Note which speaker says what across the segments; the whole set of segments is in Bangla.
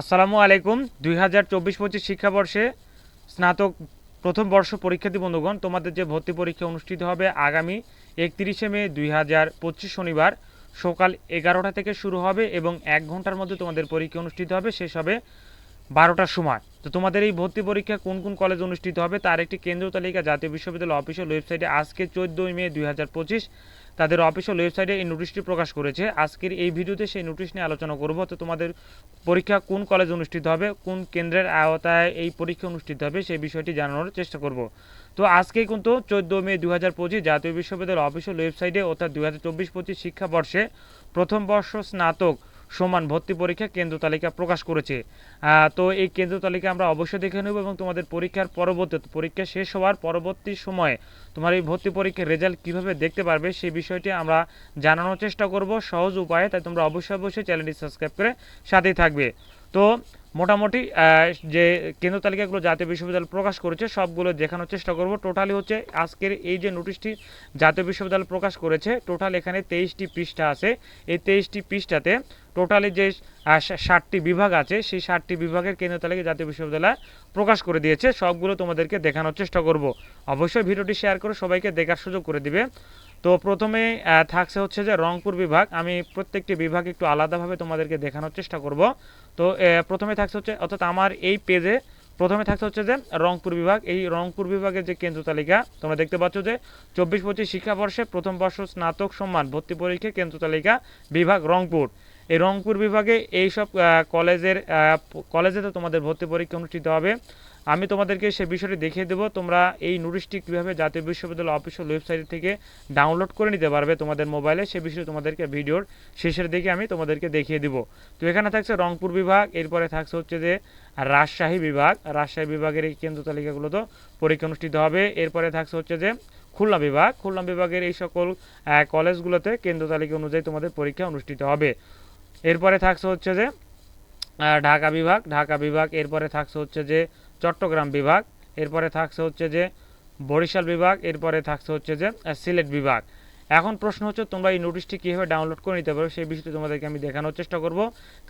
Speaker 1: আসসালামু আলাইকুম। দুই হাজার চব্বিশ পঁচিশ শিক্ষাবর্ষে স্নাতক প্রথম বর্ষ পরীক্ষার্থী বন্ধুগণ, তোমাদের যে ভর্তি পরীক্ষা অনুষ্ঠিত হবে আগামী একত্রিশে মে দুই হাজার পঁচিশ শনিবার সকাল এগারোটা থেকে শুরু হবে এবং এক ঘণ্টার মধ্যে তোমাদের পরীক্ষা অনুষ্ঠিত হবে। শেষ হবে বারোটার সময়। তো তোমাদের এই ভর্তি পরীক্ষা কোন কোন কলেজ অনুষ্ঠিত হবে তার একটি কেন্দ্র তালিকা জাতীয় বিশ্ববিদ্যালয় অফিসিয়াল ওয়েবসাইটে। আজকে চোদ্দোই মে দুই হাজার পঁচিশ তাদের অফিসিয়াল ওয়েবসাইটে এই নোটিশটি প্রকাশ করেছে। আজকের এই ভিডিওতে সেই নোটিশ নিয়ে আলোচনা করব। তো তোমাদের পরীক্ষা কোন কলেজ অনুষ্ঠিত হবে, কোন কেন্দ্রের আওতায় এই পরীক্ষা অনুষ্ঠিত হবে সেই বিষয়টি জানানোর চেষ্টা করব। তো আজকেই কিন্তু চোদ্দ মে দু হাজার পঁচিশ জাতীয় বিশ্ববিদ্যালয়ের অফিসিয়াল ওয়েবসাইটে অর্থাৎ দু হাজার চব্বিশ পঁচিশ শিক্ষাবর্ষে প্রথম বর্ষ স্নাতক সমান ভর্তি পরীক্ষা কেন্দ্র তালিকা প্রকাশ করেছে। তো এই কেন্দ্র তালিকা আমরা অবশ্যই দেখে নেব এবং তোমাদের পরীক্ষার পরবর্তী, পরীক্ষা শেষ হওয়ার পরবর্তী সময়ে তোমার এই ভর্তি পরীক্ষার রেজাল্ট কীভাবে দেখতে পারবে সেই বিষয়টি আমরা জানানোর চেষ্টা করব সহজ উপায়ে, তাই তোমরা অবশ্যই অবশ্যই চ্যানেলটি সাবস্ক্রাইব করে সাথেই থাকবে। তো মোটামুটি যে কেন্দ্র তালিকাগুলো জাতীয় বিশ্ববিদ্যালয় প্রকাশ করেছে, সবগুলো দেখানোর চেষ্টা করব। টোটালি হচ্ছে আজকের এই যে নোটিশটি জাতীয় বিশ্ববিদ্যালয় প্রকাশ করেছে টোটাল এখানে তেইশটি পৃষ্ঠা আছে। এই তেইশটি পৃষ্ঠাতে টোটালি যে ষাটটি বিভাগ আছে, সেই ষাটটি বিভাগের কেন্দ্র তালিকা জাতীয় বিশ্ববিদ্যালয় প্রকাশ করে দিয়েছে। সবগুলো তোমাদেরকে দেখানোর চেষ্টা করব। অবশ্যই ভিডিওটি শেয়ার করে সবাইকে দেখার সুযোগ করে দিবে। তো প্রথমে থাকছে হচ্ছে যে রংপুর বিভাগ। আমি প্রত্যেকটি বিভাগ একটু আলাদাভাবে তোমাদেরকে দেখানোর চেষ্টা করব। তো প্রথমে থাকছে হচ্ছে, অর্থাৎ আমার এই পেজে প্রথমে থাকছে হচ্ছে যে রংপুর বিভাগ। এই রংপুর বিভাগের যে কেন্দ্র তালিকা, তোমরা দেখতে পাচ্ছ যে চব্বিশ পঁচিশ শিক্ষাবর্ষে প্রথম বর্ষ স্নাতক সম্মান ভর্তি পরীক্ষা কেন্দ্র তালিকা বিভাগ রংপুর। এই রংপুর বিভাগে এইসব কলেজের কলেজে তো তোমাদের ভর্তি পরীক্ষা অনুষ্ঠিত হবে। আমি তোমাদেরকে সে বিষয়টি দেখিয়ে দেবো। তোমরা এই নোটিশটি কীভাবে জাতীয় বিশ্ববিদ্যালয় অফিসিয়াল ওয়েবসাইট থেকে ডাউনলোড করে নিতে পারবে তোমাদের মোবাইলে সে বিষয়ে তোমাদেরকে ভিডিওর শেষের দিকে আমি তোমাদেরকে দেখিয়ে দিব। তো এখানে থাকছে রংপুর বিভাগ, এরপরে থাকছে হচ্ছে যে রাজশাহী বিভাগ। রাজশাহী বিভাগের এই কেন্দ্র তালিকাগুলো তো পরীক্ষা অনুষ্ঠিত হবে। এরপরে থাকছে হচ্ছে যে খুলনা বিভাগ। খুলনা বিভাগের এই সকল কলেজগুলোতে কেন্দ্র তালিকা অনুযায়ী তোমাদের পরীক্ষা অনুষ্ঠিত হবে। এরপরে থাকছে হচ্ছে যে ঢাকা বিভাগ ঢাকা বিভাগ, এরপরে থাকছে হচ্ছে যে চট্টগ্রাম বিভাগ, এরপরে থাকছে হচ্ছে যে বরিশাল বিভাগ, এরপরে থাকছে হচ্ছে যে সিলেট বিভাগ। এখন প্রশ্ন হচ্ছে, তোমরা এই নোটিশটি কীভাবে ডাউনলোড করে নিতে পারো? সেই বিষয়টি তোমাদেরকে আমি দেখানোর চেষ্টা করব।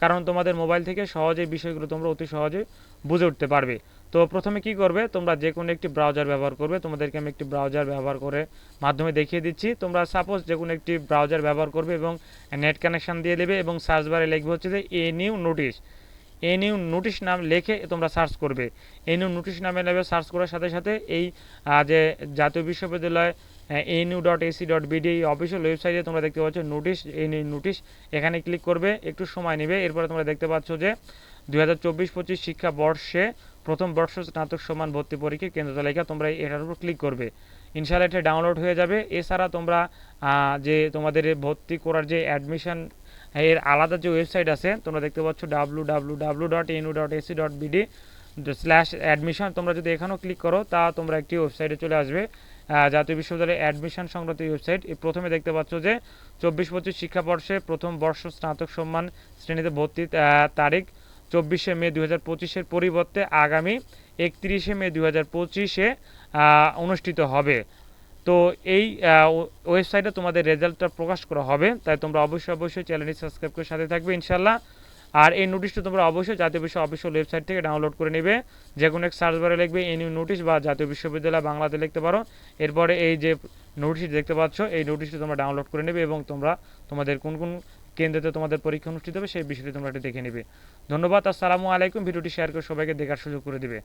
Speaker 1: কারণ তোমাদের মোবাইল থেকে সহজেই বিষয়গুলো তোমরা অতি সহজে বুঝে উঠতে পারবে। তো প্রথমে কি করবে? তোমরা যে কোনো একটি ব্রাউজার ব্যবহার করবে। তোমাদেরকে আমি একটি ব্রাউজার ব্যবহার করে মাধ্যমে দেখিয়ে দিচ্ছি। তোমরা সাপোজ যে কোনো একটি ব্রাউজার ব্যবহার করবে এবং নেট কানেকশন দিয়ে দেবে এবং সার্চ বারে লিখবে হচ্ছে যে a new notice a new notice নাম লিখে তোমরা সার্চ করবে। এ নিউ নোটিশ নামে নেবে সার্চ করার সাথে সাথে এই যে জাতীয় বিশ্ববিদ্যালয় NU dot AC dot BD official ওয়েবসাইটে তোমরা দেখতে পাচ্ছ নোটিশ এই নোটিশ এখানে ক্লিক করবে, একটু সময় নেবে। এরপরে তোমরা দেখতে পাচ্ছ যে দু হাজার চব্বিশ পঁচিশ শিক্ষাবর্ষে প্রথম বর্ষ স্নাতক সমান ভর্তি পরীক্ষা কেন্দ্র তালিকা তোমরা এটার উপর ক্লিক করবে। ইনশাল্লাহ এটা ডাউনলোড হয়ে যাবে। এছাড়া তোমরা যে তোমাদের ভর্তি করার যে অ্যাডমিশন এর আলাদা যে ওয়েবসাইট আছে, তোমরা দেখতে পাচ্ছ W W W dot NU dot AC dot BD slash admission তোমরা যদি এখানেও ক্লিক করো, তা তোমরা একটি ওয়েবসাইটে চলে আসবে। জাতীয় বিশ্ববিদ্যালয়ের অ্যাডমিশন সংক্রান্ত ওয়েবসাইট প্রথমে দেখতে পাচ্ছ যে চব্বিশ পঁচিশ শিক্ষাবর্ষে প্রথম বর্ষ স্নাতক সম্মান শ্রেণীতে ভর্তি তারিখ। চব্বিশে মে দু হাজার পঁচিশের পরিবর্তে আগামী একত্রিশে মে দু হাজার পঁচিশে অনুষ্ঠিত হবে। তো এই ওয়েবসাইটে তোমাদের রেজাল্টটা প্রকাশ করা হবে, তাই তোমরা অবশ্যই অবশ্যই চ্যানেলটি সাবস্ক্রাইব করে সাথে থাকবে ইনশাল্লাহ আর এই নোটিশটা তোমরা অবশ্যই জাতীয় বিশ্ব অফিসিয়াল ওয়েবসাইট থেকে ডাউনলোড করে নেবে। যে কোনো এক সার্চ বারে লিখবে এই নিউ নোটিশ বা জাতীয় বিশ্ববিদ্যালয় বাংলাতে লিখতে পারো। এরপরে এই যে নোটিশ দেখতে পাচ্ছ, এই নোটিশটা তোমরা ডাউনলোড করে নেবে এবং তোমরা তোমাদের কোন কোন কেন্দ্রেতে তোমাদের পরীক্ষা অনুষ্ঠিত হবে, সেই বিষয়টি তোমরা একটু দেখে নেবে। ধন্যবাদ, আসসালামু আলাইকুম। ভিডিওটি শেয়ার করে সবাইকে দেখার সুযোগ করে দিবে।